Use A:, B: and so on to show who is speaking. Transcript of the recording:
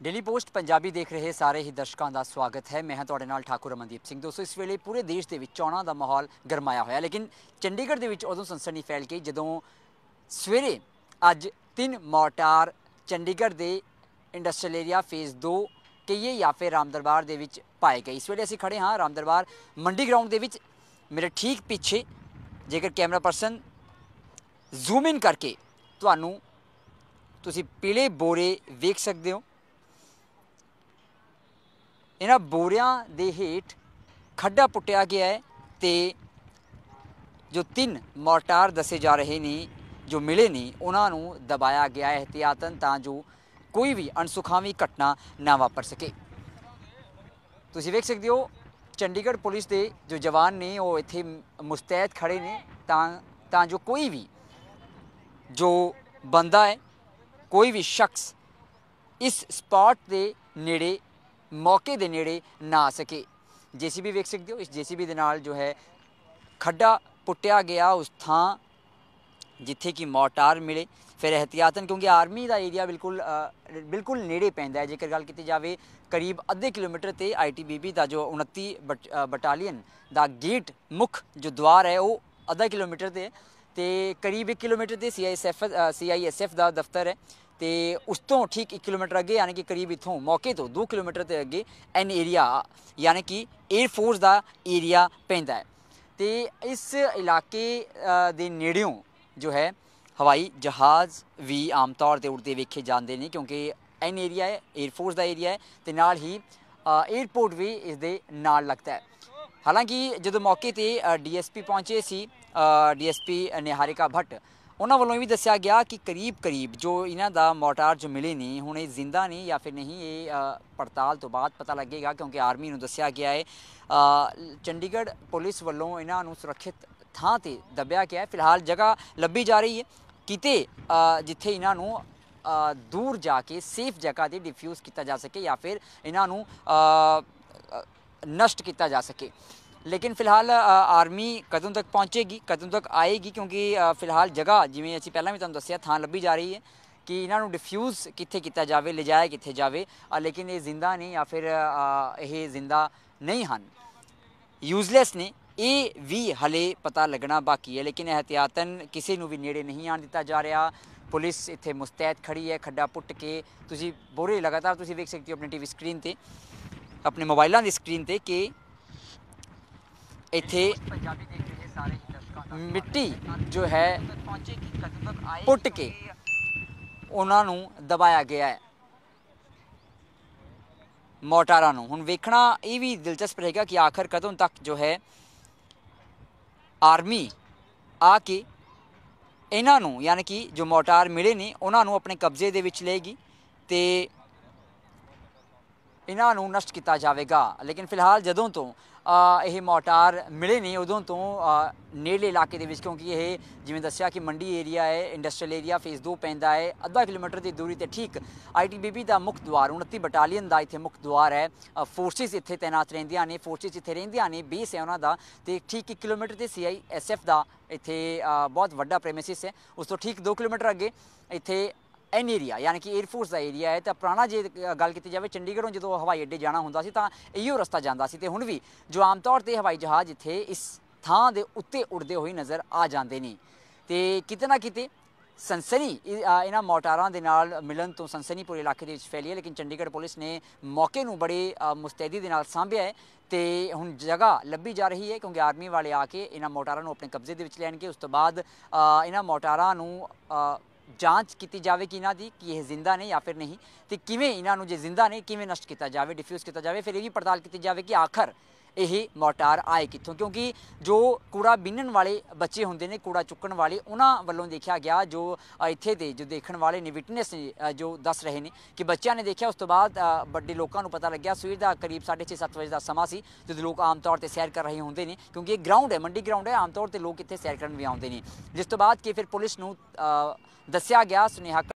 A: Daily post Punjabi ਦੇਖ ਰਹੇ ਸਾਰੇ ਹੀ ਦਰਸ਼ਕਾਂ ਦਾ ਸਵਾਗਤ ਹੈ। ਮੈਂ ਹਾਂ ਤੁਹਾਡੇ ਨਾਲ ਠਾਕੁਰ ਅਮਨਦੀਪ ਸਿੰਘ। ਦੋਸਤੋ, ਇਸ ਵੇਲੇ ਪੂਰੇ ਦੇਸ਼ ਦੇ ਵਿੱਚ ਚੋਣਾਂ ਦਾ ਮਾਹੌਲ ਗਰਮਾਇਆ ਹੋਇਆ। ਲੇਕਿਨ ਚੰਡੀਗੜ੍ਹ ਦੇ ਵਿੱਚ ਉਦੋਂ ਸਨਸਨੀ ਫੈਲ ਗਈ ਜਦੋਂ ਸਵੇਰੇ ਅੱਜ ਤਿੰਨ ਮੋਰਟਾਰ ਚੰਡੀਗੜ੍ਹ ਦੇ ਇੰਡਸਟਰੀਅਲ ਏਰੀਆ ਫੇਜ਼ 2 ਕਈਏ ਜਾਂ ਫਿਰ ਰਾਮ ਦਰਬਾਰ ਦੇ ਵਿੱਚ ਪਾਏ ਗਏ। ਇਸ ਵੇਲੇ ਅਸੀਂ ਖੜੇ ਹਾਂ ਰਾਮ ਦਰਬਾਰ ਮੰਡੀ ਗਰਾਊਂਡ ਦੇ ਵਿੱਚ। ਮੇਰੇ ਠੀਕ ਪਿੱਛੇ ਜੇਕਰ ਕੈਮਰਾ ਪਰਸਨ ਜ਼ੂਮ ਇਨ ਕਰਕੇ ਤੁਹਾਨੂੰ ਤੁਸੀਂ ਪੀਲੇ ਬੋਰੇ ਵੇਖ ਸਕਦੇ ਹੋ। ਇਹਨਾਂ ਬੋਰਿਆਂ ਦੇ ਹੇਠ ਖੱਡਾ ਪੁੱਟਿਆ ਗਿਆ ਹੈ ਤੇ ਜੋ ਤਿੰਨ ਮੋਰਟਾਰ ਦੱਸੇ ਜਾ ਰਹੇ ਨੇ, ਜੋ ਮਿਲੇ ਨੇ, ਉਹਨਾਂ ਨੂੰ ਦਬਾਇਆ ਗਿਆ ਹੈ ਇhtiyatan ਤਾਂ ਜੋ ਕੋਈ ਵੀ ਅਣਸੁਖਾਵੀ ਘਟਨਾ ਨਾ ਵਾਪਰ ਸਕੇ। ਤੁਸੀਂ ਵੇਖ ਸਕਦੇ ਹੋ, ਚੰਡੀਗੜ੍ਹ ਪੁਲਿਸ ਦੇ ਜੋ ਜਵਾਨ ਨੇ, ਉਹ ਇੱਥੇ ਮੁਸਤੈਦ ਖੜੇ ਨੇ ਤਾਂ ਤਾਂ ਜੋ ਕੋਈ ਵੀ, ਜੋ ਬੰਦਾ ਹੈ, ਕੋਈ ਵੀ ਸ਼ਖਸ ਇਸ ਸਪਾਟ ਦੇ ਨੇੜੇ ਮੌਕੇ ਦੇ ਨੇੜੇ ਨਾ ਆ ਸਕੇ। ਜੀਸੀਬੀ ਵੇਖ ਸਕਦੇ ਹੋ, ਇਸ ਜੀਸੀਬੀ ਦੇ ਨਾਲ ਜੋ ਹੈ ਖੱਡਾ ਪੁੱਟਿਆ ਗਿਆ ਉਸ ਥਾਂ ਜਿੱਥੇ ਕਿ ਮੋਟਾਰ ਮਿਲੇ। ਫਿਰ ਇhtiyatan ਕਿਉਂਕਿ ਆਰਮੀ ਦਾ ਏਰੀਆ ਬਿਲਕੁਲ ਬਿਲਕੁਲ ਨੇੜੇ ਪੈਂਦਾ ਹੈ। ਜੇਕਰ ਗੱਲ ਕੀਤੀ ਜਾਵੇ, ਕਰੀਬ ਅੱਧੇ ਕਿਲੋਮੀਟਰ ਤੇ ਆਈਟੀਬੀਪੀ ਦਾ ਜੋ 29 ਬਟ- ਬਟਾਲੀਅਨ ਦਾ ਗੇਟ ਮੁੱਖ ਜੋ ਦਵਾਰ ਹੈ, ਉਹ ਅੱਧਾ ਕਿਲੋਮੀਟਰ ਤੇ ਹੈ। ਤੇ ਕਰੀਬ 1 ਕਿਲੋਮੀਟਰ ਤੇ ਸੀਆਈਐਸਐਫ ਸੀਆਈਐਸਐਫ ਦਾ ਦਫ਼ਤਰ ਹੈ। ਤੇ ਉਸ ਤੋਂ ਠੀਕ 1 ਕਿਲੋਮੀਟਰ ਅੱਗੇ, ਯਾਨੀ ਕਿ ਕਰੀਬ ਇਥੋਂ ਮੌਕੇ ਤੋਂ 2 ਕਿਲੋਮੀਟਰ ਤੇ ਅੱਗੇ ਐਨ ਏਰੀਆ ਯਾਨੀ ਕਿ 에ਅਰ ਫੋਰਸ ਦਾ ਏਰੀਆ ਪੈਂਦਾ ਹੈ। ਤੇ ਇਸ ਇਲਾਕੇ ਦੇ ਨੇੜਿਓਂ ਜੋ ਹੈ, ਹਵਾਈ ਜਹਾਜ਼ ਵੀ ਆਮ ਤੌਰ ਤੇ ਉੜਦੇ ਵੇਖੇ ਜਾਂਦੇ ਨੇ, ਕਿਉਂਕਿ ਐਨ ਏਰੀਆ ਹੈ 에ਅਰ ਫੋਰਸ ਦਾ ਏਰੀਆ ਹੈ ਤੇ ਨਾਲ ਹੀ 에ਅਰਪੋਰਟ ਵੀ ਇਸ ਦੇ ਨਾਲ ਲੱਗਦਾ ਹੈ। ਹਾਲਾਂਕਿ ਜਦੋਂ ਮੌਕੇ ਤੇ ਡੀਐਸਪੀ ਪਹੁੰਚੇ ਸੀ ਡੀਐਸਪੀ ਨਿਹਾਰਿਕਾ ਭੱਟ ਉਹਨਾਂ ਵੱਲੋਂ ਇਹ ਵੀ ਦੱਸਿਆ ਗਿਆ ਕਿ ਕਰੀਬ ਕਰੀਬ ਜੋ ਇਹਨਾਂ ਦਾ ਮੋਟਾਰ ਜੋ ਮਿਲੇ ਨੇ, ਹੁਣ ਇਹ ਜ਼ਿੰਦਾ ਨਹੀਂ ਜਾਂ ਫਿਰ ਨਹੀਂ, ਇਹ ਪੜਤਾਲ ਤੋਂ ਬਾਅਦ ਪਤਾ ਲੱਗੇਗਾ ਕਿਉਂਕਿ ਆਰਮੀ ਨੂੰ ਦੱਸਿਆ ਗਿਆ ਹੈ। ਚੰਡੀਗੜ੍ਹ ਪੁਲਿਸ ਵੱਲੋਂ ਇਹਨਾਂ ਨੂੰ ਸੁਰੱਖਿਅਤ ਥਾਂ ਤੇ ਦੱਬਿਆ ਗਿਆ ਹੈ। ਫਿਲਹਾਲ ਜਗ੍ਹਾ ਲੱਭੀ ਜਾ ਰਹੀ ਹੈ। ਕਿਤੇ ਜਿੱਥੇ ਇਹਨਾਂ ਨੂੰ ਦੂਰ ਜਾ ਕੇ ਸੇਫ ਜਗ੍ਹਾ ਤੇ ਡਿਫਿਊਜ਼ ਕੀਤਾ ਜਾ ਸਕੇ ਜਾਂ ਫਿਰ ਇਹਨਾਂ ਨੂੰ ਨਸ਼ਟ ਕੀਤਾ ਜਾ ਸਕੇ। ਲੇਕਿਨ ਫਿਲਹਾਲ ਆਰਮੀ ਕਦੋਂ ਤੱਕ ਪਹੁੰਚੇਗੀ, ਕਦੋਂ ਤੱਕ ਆਏਗੀ? ਕਿਉਂਕਿ ਫਿਲਹਾਲ ਜਗ੍ਹਾ, ਜਿਵੇਂ ਅਸੀਂ ਪਹਿਲਾਂ ਵੀ ਤੁਹਾਨੂੰ ਦੱਸਿਆ, ਥਾਂ ਲੱਭੀ ਜਾ ਰਹੀ ਹੈ ਕਿ ਇਹਨਾਂ ਨੂੰ ਡਿਫਿਊਜ਼ ਕਿੱਥੇ ਕੀਤਾ ਜਾਵੇ, ਲਿਜਾਇਆ ਕਿੱਥੇ ਜਾਵੇ ਲੇਕਿਨ ਇਹ ਜ਼ਿੰਦਾ ਨਹੀਂ ਜਾਂ ਫਿਰ ਇਹ ਜ਼ਿੰਦਾ ਨਹੀਂ ਹਨ। ਯੂਜ਼ਲੈਸ ਨੇ, ਇਹ ਵੀ ਹਲੇ ਪਤਾ ਲੱਗਣਾ ਬਾਕੀ ਹੈ, ਲੇਕਿਨ ਇhtiyatan ਕਿਸੇ ਨੂੰ ਵੀ ਨੇੜੇ ਨਹੀਂ ਆਣ ਦਿੱਤਾ ਜਾ ਰਿਹਾ। ਪੁਲਿਸ ਇੱਥੇ ਮੁਸਤੈਦ ਖੜੀ ਹੈ, ਖੱਡਾ ਪੁੱਟ ਕੇ। ਤੁਸੀਂ ਬੋਰੇ ਲਗਾਤਾਰ ਤੁਸੀਂ ਵੇਖ ਸਕਦੇ ਹੋ ਆਪਣੀ ਟੀਵੀ ਸਕਰੀਨ ਤੇ, ਆਪਣੇ ਮੋਬਾਈਲਾਂ ਦੀ ਸਕਰੀਨ ਤੇ ਕਿ ਇੱਥੇ ਪੰਜਾਬੀ ਦੇਖ ਰਹੇ ਸਾਰੇ ਹੀ ਦਰਸ਼ਕਾਂ ਮਿੱਟੀ ਜੋ ਹੈ, ਪੁੱਟ ਕੇ ਉਹਨਾਂ ਨੂੰ ਦਬਾਇਆ ਗਿਆ ਹੈ। ਮੋਟਾਰਾਂ ਨੂੰ। ਹੁਣ ਵੇਖਣਾ ਇਹ ਵੀ ਦਿਲਚਸਪ ਰਹੇਗਾ ਕਿ ਆਖਰ ਕਦੋਂ ਤੱਕ ਜੋ ਹੈ, ਆਰਮੀ ਆ ਕੇ ਇਹਨਾਂ ਨੂੰ, ਯਾਨੀ ਕਿ ਜੋ ਮੋਟਾਰ ਮਿਲੇ ਨੇ, ਉਹਨਾਂ ਨੂੰ ਆਪਣੇ ਕਬਜ਼ੇ ਦੇ ਵਿੱਚ ਲਏਗੀ ਤੇ ਇਹਨਾਂ ਨੂੰ ਨਸ਼ਟ ਕੀਤਾ ਜਾਵੇਗਾ। ਲੇਕਿਨ ਫਿਲਹਾਲ ਜਦੋਂ ਤੋਂ ਇਹ ਮੋਟਾਰ ਮਿਲੇ ਨੇ ਉਦੋਂ ਤੋਂ ਅ, ਨੇੜਲੇ ਇਲਾਕੇ ਦੇ ਵਿੱਚ ਕਿਉਂਕਿ ਇਹ ਜਿਵੇਂ ਦੱਸਿਆ ਕਿ ਮੰਡੀ ਏਰੀਆ ਹੈ ਇੰਡਸਟਰੀਅਲ ਏਰੀਆ ਫੇਸ 2 ਪੈਂਦਾ ਹੈ ਅੱਧਾ ਕਿਲੋਮੀਟਰ ਦੀ ਦੂਰੀ ਤੇ ਠੀਕ ਆਈਟੀਬੀਪੀ ਦਾ ਮੁੱਖ ਦੁਆਰ 29 ਬਟਾਲੀਅਨ ਦਾ ਇੱਥੇ ਮੁੱਖ ਦੁਆਰ ਹੈ। ਫੋਰਸਿਸ ਇੱਥੇ ਤਾਇਨਾਤ ਰਹਿੰਦੀਆਂ ਨੇ ਫੋਰਸਿਸ ਇੱਥੇ ਰਹਿੰਦੀਆਂ ਨੇ ਬੇਸ ਹੈ ਉਹਨਾਂ ਦਾ ਤੇ ਠੀਕ 1 ਕਿਲੋਮੀਟਰ ਤੇ ਸੀਆਈਐਸਐਫ ਦਾ ਇੱਥੇ ਬਹੁਤ ਵੱਡਾ ਪ੍ਰੈਮਿਸਿਸ ਹੈ। ਉਸ ਤੋਂ ਠੀਕ 2 ਕਿਲੋਮੀਟਰ ਅੱਗੇ ਇੱਥੇ ਐਨ ਏਰੀਆ ਯਾਨੀ ਕਿ 에ਅਰਫੋਰਸ ਦਾ ਏਰੀਆ ਹੈ, ਤਾਂ ਪੁਰਾਣਾ ਜੇ ਗੱਲ ਕੀਤੀ ਜਾਵੇ, ਚੰਡੀਗੜ੍ਹੋਂ ਜਦੋਂ ਹਵਾਈ ਅੱਡੇ ਜਾਣਾ ਹੁੰਦਾ ਸੀ ਤਾਂ ਇਹੋ ਰਸਤਾ ਜਾਂਦਾ ਸੀ ਤੇ ਹੁਣ ਵੀ ਜੋ ਆਮ ਤੌਰ ਤੇ ਹਵਾਈ ਜਹਾਜ਼ ਇੱਥੇ ਇਸ ਥਾਂ ਦੇ ਉੱਤੇ ਉੜਦੇ ਹੋਏ ਨਜ਼ਰ ਆ ਜਾਂਦੇ ਨੇ। ਤੇ ਕਿਤੇ ਨਾ ਕਿਤੇ ਸੰਸਨੀ ਇਹਨਾਂ ਮੋਟਾਰਾਂ ਦੇ ਨਾਲ ਮਿਲਣ ਤੋਂ ਸਨਸਨੀ ਪੂਰੇ ਇਲਾਕੇ ਦੇ ਵਿੱਚ ਫੈਲੀ ਹੈ, ਲੇਕਿਨ ਚੰਡੀਗੜ੍ਹ ਪੁਲਿਸ ਨੇ ਮੌਕੇ ਨੂੰ ਬੜੇ ਮੁਸਤੈਦੀ ਦੇ ਨਾਲ ਸਾਂਭਿਆ ਹੈ ਤੇ ਹੁਣ ਜਗ੍ਹਾ ਲੱਭੀ ਜਾ ਰਹੀ ਹੈ, ਕਿਉਂਕਿ ਆਰਮੀ ਵਾਲੇ ਆ ਕੇ ਇਹਨਾਂ ਮੋਟਾਰਾਂ ਨੂੰ ਆਪਣੇ ਕਬਜ਼ੇ ਦੇ ਵਿੱਚ ਲੈਣਗੇ। ਉਸ ਤੋਂ ਬਾਅਦ ਇਹਨਾਂ ਮੋਟਾਰਾਂ ਨੂੰ ਜਾਂਚ ਕੀਤੀ ਜਾਵੇ ਕਿ ਇਹਨਾਂ ਦੀ ਕਿ ਇਹ ਜ਼ਿੰਦਾ ਨੇ ਜਾਂ ਫਿਰ ਨਹੀਂ ਤੇ ਕਿਵੇਂ ਇਹਨਾਂ ਨੂੰ ਜੇ ਜ਼ਿੰਦਾ ਨੇ ਕਿਵੇਂ ਨਸ਼ਟ ਕੀਤਾ ਜਾਵੇ ਡਿਫਿਊਜ਼ ਕੀਤਾ ਜਾਵੇ, ਫਿਰ ਇਹ ਵੀ ਪੜਤਾਲ ਕੀਤੀ ਜਾਵੇ ਕਿ ਆਖਰ ਇਹ ਮੋਟਾਰ ਆਏ ਕਿੱਥੋਂ? ਕਿਉਂਕਿ ਜੋ ਕੂੜਾ ਬਿੰਨਣ ਵਾਲੇ ਬੱਚੇ ਹੁੰਦੇ ਨੇ, ਕੂੜਾ ਚੁੱਕਣ ਵਾਲੇ, ਉਹਨਾਂ ਵੱਲੋਂ ਦੇਖਿਆ ਗਿਆ ਜੋ ਇੱਥੇ ਦੇ ਜੋ ਦੇਖਣ ਵਾਲੇ ਨੇ, ਵਿਟਨੈਸ ਨੇ ਜੋ ਦੱਸ ਰਹੇ ਨੇ ਕਿ ਬੱਚਿਆਂ ਨੇ ਦੇਖਿਆ, ਉਸ ਤੋਂ ਬਾਅਦ ਵੱਡੇ ਲੋਕਾਂ ਨੂੰ ਪਤਾ ਲੱਗਿਆ, ਸਵੇਰ ਦਾ ਕਰੀਬ 6:30 7 ਵਜੇ ਦਾ ਸਮਾਂ ਸੀ, ਜਦੋਂ ਲੋਕ ਆਮ ਤੌਰ ਤੇ ਸੈਰ ਕਰ ਰਹੇ ਹੁੰਦੇ ਨੇ, ਕਿਉਂਕਿ ਇਹ ਗਰਾਊਂਡ ਹੈ, ਮੰਡੀ ਗਰਾਊਂਡ ਹੈ, ਆਮ ਤੌਰ ਤੇ ਲੋਕ ਇੱਥੇ ਸੈਰ ਕਰਨ ਵੀ ਆਉਂਦੇ ਨੇ। ਜਿਸ ਤੋਂ ਬਾਅਦ ਕਿ ਫਿਰ ਪੁਲਿਸ ਨੂੰ ਦੱਸਿਆ ਗਿਆ, ਸੁਨੇਹਾ